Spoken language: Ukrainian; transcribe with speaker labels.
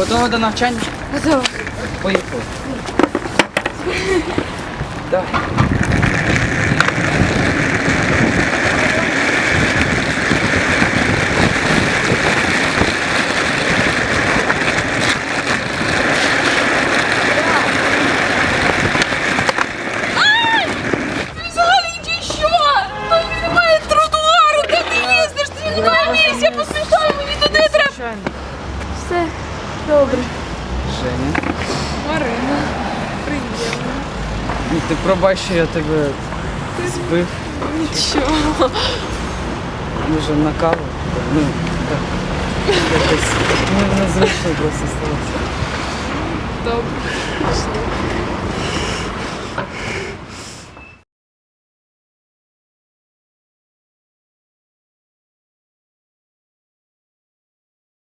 Speaker 1: Готова до навчання?
Speaker 2: Готова.
Speaker 1: Поїхали. Давай.
Speaker 2: добре.
Speaker 1: Женя.
Speaker 2: Марина, приємно.
Speaker 1: Ну, Ти пробач, що я тебе збив.
Speaker 2: Нічого.
Speaker 1: Може на каву? Ну, так. Якось ну, незвично просто сталося.
Speaker 2: Добре. Пішли.